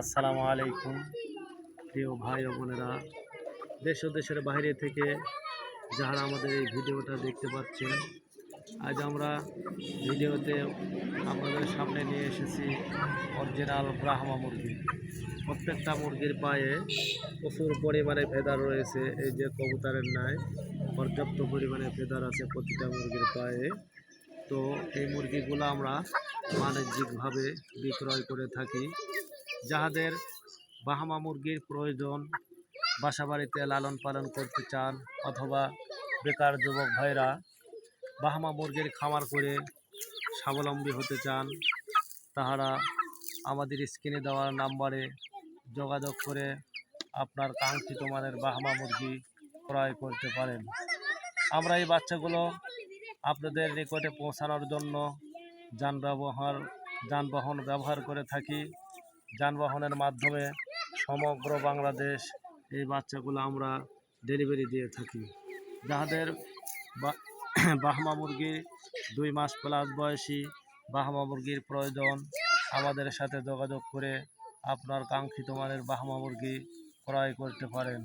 আসসালামু আলাইকুম। প্রিয় ভাই ও বোনেরা, দেশ ও দেশের বাইরে থেকে যারা আমাদের এই ভিডিওটা দেখতে পাচ্ছেন, আজ আমরা ভিডিওতে আপনাদের সামনে নিয়ে এসেছি অরিজিনাল ব্রাহ্মা মুরগি। প্রত্যেকটা মুরগির পায়ে প্রচুর পরিমাণে ফেদার রয়েছে, এই যে কবুতরের ন্যায় পর্যাপ্ত পরিমাণে ফেদার আছে প্রতিটা মুরগির পায়ে। তো এই মুরগিগুলো আমরা বাণিজ্যিকভাবে বিক্রয় করে থাকি। যাহাদের বাহামা মুরগির প্রয়োজন বাসা বাড়িতে লালন পালন করতে চান অথবা বেকার যুবক ভাইরা বাহামা মুরগির খামার করে স্বাবলম্বী হতে চান, তাহারা আমাদের স্ক্রিনে দেওয়ার নাম্বারে যোগাযোগ করে আপনার কাঙ্ক্ষিত মানের বাহামা মুরগি ক্রয় করতে পারেন। আমরা এই বাচ্চাগুলো আপনাদের নিকটে পৌঁছানোর জন্য যান ব্যবহার যানবাহন ব্যবহার করে থাকি। যানবাহনের মাধ্যমে সমগ্র বাংলাদেশ এই বাচ্চাগুলো আমরা ডেলিভারি দিয়ে থাকি। যাহাদের বাহমা মুরগি দুই মাস প্লাস বয়সী বাহমা মুরগির প্রয়োজন, আমাদের সাথে যোগাযোগ করে আপনার কাঙ্ক্ষিত মানের বাহমা মুরগি ক্রয় করতে পারেন।